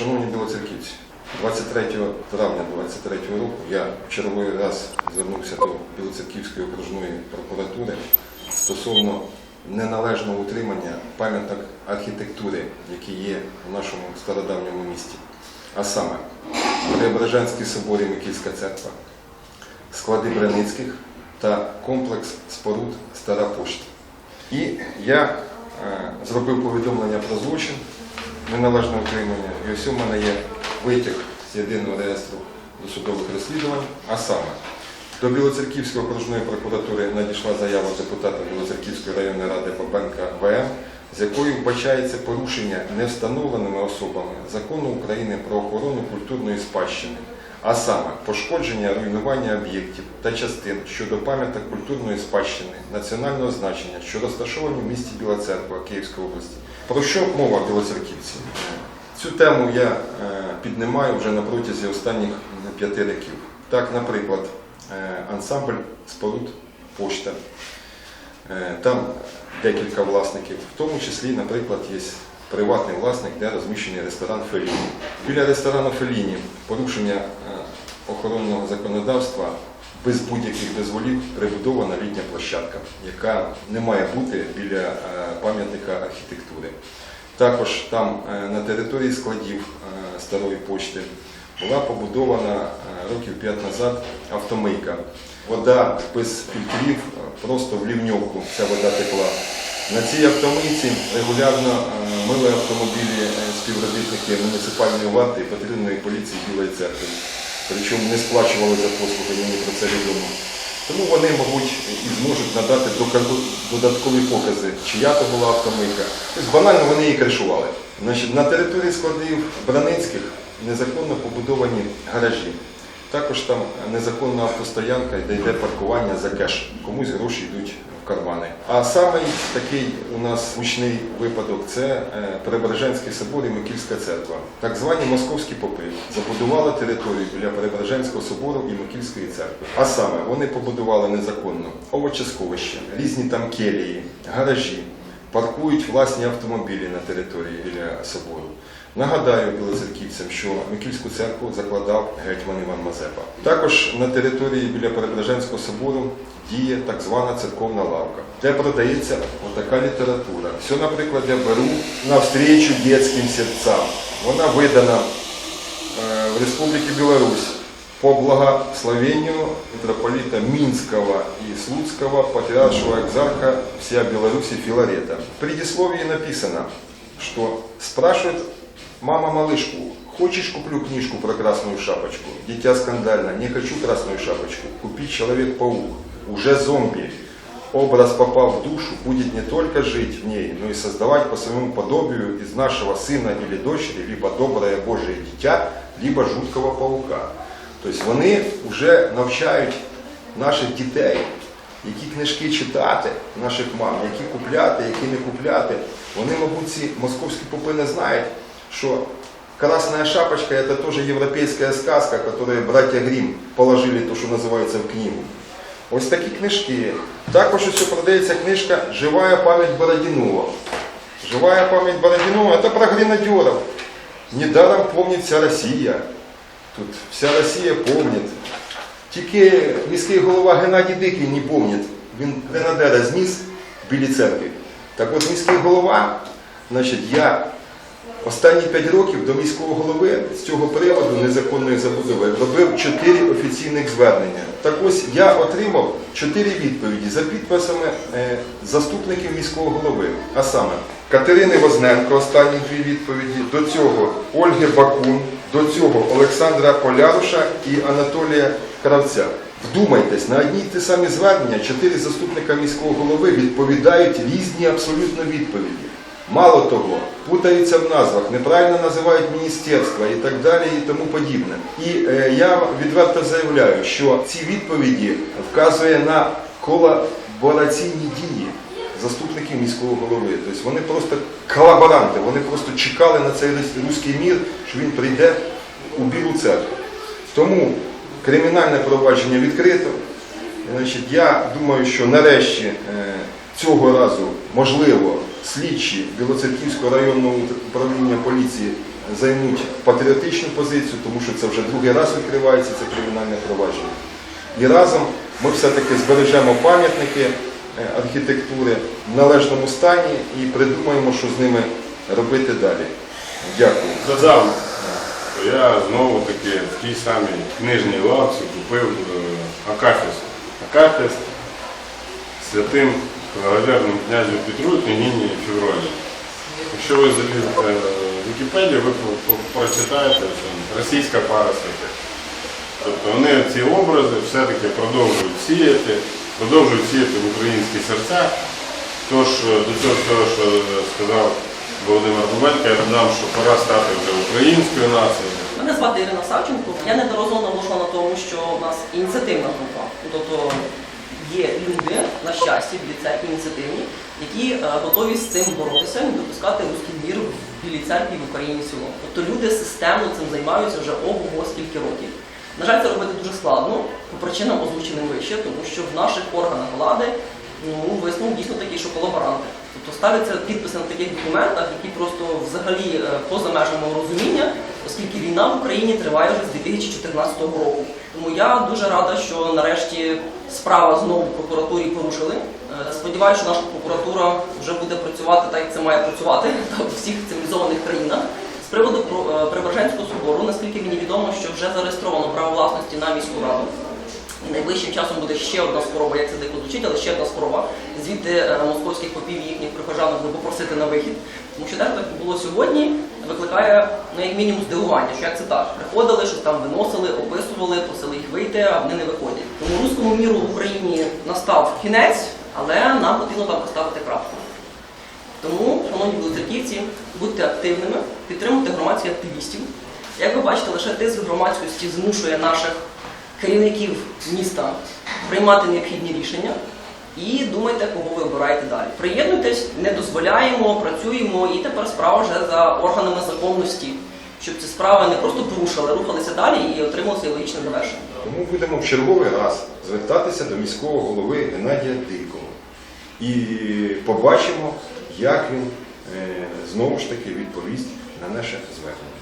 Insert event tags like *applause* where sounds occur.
Шановні білоцерківці, 23 травня 23 року я в черговий раз звернувся до Білоцерківської окружної прокуратури стосовно неналежного утримання пам'яток архітектури, які є в нашому стародавньому місті. А саме Преображенський собор і Микільська церква, склади Браницьких та комплекс споруд Стара Пошта. І я е, зробив повідомлення про злочин, неналежне утримання. І ось у мене є витяг з єдиного реєстру досудових розслідувань, а саме до Білоцерківської окружної прокуратури надійшла заява депутата Білоцерківської районної ради Бабенка ВМ, з якою вбачається порушення невстановленими особами закону України про охорону культурної спадщини, а саме пошкодження, руйнування об'єктів та частин щодо пам'яток культурної спадщини національного значення, що розташовані в місті Біла Церква Київської області. Про що мова білоцерківці? Цю тему я е, піднімаю вже на протязі останніх п'яти років. Так, наприклад, е, ансамбль споруд пошта. Е, Там декілька власників, в тому числі, наприклад, є приватний власник, де розміщений ресторан Феліні. Біля ресторану Феліні порушення е, охоронного законодавства без будь-яких дозволів прибудована літня площадка, яка не має бути біля е, пам'ятника архітектури. Також там е, на території складів старої почти була побудована років 5 назад автомийка. Вода без фільтрів, просто в лівньовку ця вода текла. На цій автомийці регулярно е, мили автомобілі е, співробітники муніципальної варти і патрульної поліції Білої церкви. Причому не сплачували за послуги, мені про це відомо. Тому вони, мабуть, і зможуть надати додаткові покази, чия то була автомийка. Тобто банально вони її кришували. Значить, на території складів Браницьких незаконно побудовані гаражі. Також там незаконна автостоянка, де йде паркування за кеш. Комусь гроші йдуть в кармани. А самий такий у нас гучний випадок це е, Преображенський собор і Микільська церква. Так звані московські попи забудували територію біля Преображенського собору і Микільської церкви. А саме вони побудували незаконно овочесховище, різні там келії, гаражі, паркують власні автомобілі на території біля собору. Нагадаю білоцерківцям, що Микільську церкву закладав гетьман Іван Мазепа. Також на території біля Преображенського собору діє так звана церковна лавка, де продається отака література. Все, наприклад, я беру навстрічу дитячим серцям. Вона видана э, в Республике Беларусь по благословению митрополита Минского и Слуцкого патриаршего экзарха всея Беларуси Филарета. В предисловии написано, что спрашивает мама малышку, хочешь куплю книжку про красную шапочку? Дитя скандально, не хочу красную шапочку, купить Человек-паук, уже зомби. Образ, попав в душу, будет не только жить в ней, но и создавать по своему подобию из нашего сына или дочери либо доброе Божие дитя, либо жуткого паука. Тобто вони вже навчають наших дітей, які книжки читати, наших мам, які купляти, які не купляти. Вони, мабуть, ці московські попи не знають, що Красная шапочка это тоже европейская сказка, которую братья Грим положили то, що називається в книгу. Ось такі книжки. Також ось продається книжка Живая память Бородинова. Живая память Бородинова это про гренадеров. Недаром помнит вся Росія. Тут вся Росія помнить. Тільки міський голова Геннадій Дикий не помнить. Він гренадера зніс в Білій церкві. Так от міський голова, значить, я останні 5 років до міського голови з цього приводу незаконної забудови робив 4 офіційних звернення. Так ось я отримав 4 відповіді за підписами е, заступників міського голови. А саме Катерини Возненко, останні дві відповіді, до цього Ольги Бакун, до цього Олександра Поляруша і Анатолія Кравця. Вдумайтесь, на одні й ті самі звернення чотири заступника міського голови відповідають різні абсолютно відповіді. Мало того, путаються в назвах, неправильно називають міністерства і так далі, і тому подібне. І е, я відверто заявляю, що ці відповіді вказує на колабораційні дії заступників міського голови. Тобто вони просто колаборанти, вони просто чекали на цей руський мір, що він прийде у Білу церкву. Тому кримінальне провадження відкрито. Значить, я думаю, що нарешті е, цього разу можливо слідчі Білоцерківського районного управління поліції займуть патріотичну позицію, тому що це вже другий раз відкривається це кримінальне провадження. І разом ми все-таки збережемо пам'ятники архітектури в належному стані і придумаємо, що з ними робити далі. Дякую. Додам, що я знову таки в тій самій книжній лавці купив е, Акафіс. Акафіс святим правоверним князю Петру княгині Февролі. Якщо ви залізете в Вікіпедію, ви прочитаєте, російська пара святих. Тобто вони ці образи все-таки продовжують сіяти, продовжують сіяти в українські серця. Тож е, до цього, що е, сказав Володимир Бубенко, я додам, що пора стати вже українською нацією. Мене звати Ірина Савченко. Я неодноразово наголошувала на тому, що у нас ініціативна група. Тобто є люди, на щастя, бійця ініціативні, які е, готові з цим боротися і допускати руський мір в Білій церкві в Україні в цілому. Тобто люди системно цим займаються вже ого скільки років. На жаль, це робити дуже складно по причинам озвученим вище, тому що в наших органах влади ну, висновок дійсно такий, що колаборанти. Тобто ставляться підписи на таких документах, які просто взагалі е, поза межами розуміння, оскільки війна в Україні триває вже з 2014 року. Тому я дуже рада, що нарешті справа знову в прокуратурі порушили. Е, Сподіваюся, що наша прокуратура вже буде працювати так, як це має працювати *laughs* в всіх цивілізованих країнах. Приводу про- е, собору, наскільки мені відомо, що вже зареєстровано право власності на міську раду. Найближчим часом буде ще одна спроба, як це дико звучить, але ще одна спроба звідти е, московських попів і їхніх прихожан ну, попросити на вихід. Тому що те, як було сьогодні, викликає ну, як мінімум здивування, що як це так. Приходили, щось там виносили, описували, просили їх вийти, а вони не виходять. Тому руському міру в Україні настав кінець, але нам потрібно там поставити крапку. Тому, шановні білоцерківці, будьте активними, підтримуйте громадських активістів. Як ви бачите, лише тиск громадськості змушує наших керівників міста приймати необхідні рішення. І думайте, кого ви обираєте далі. Приєднуйтесь, не дозволяємо, працюємо, і тепер справа вже за органами законності, щоб ці справи не просто порушили, рухалися далі і отримали своє логічне завершення. Тому будемо в черговий раз звертатися до міського голови Геннадія Дикого. І побачимо, як він е, знову ж таки відповість на наше звернення.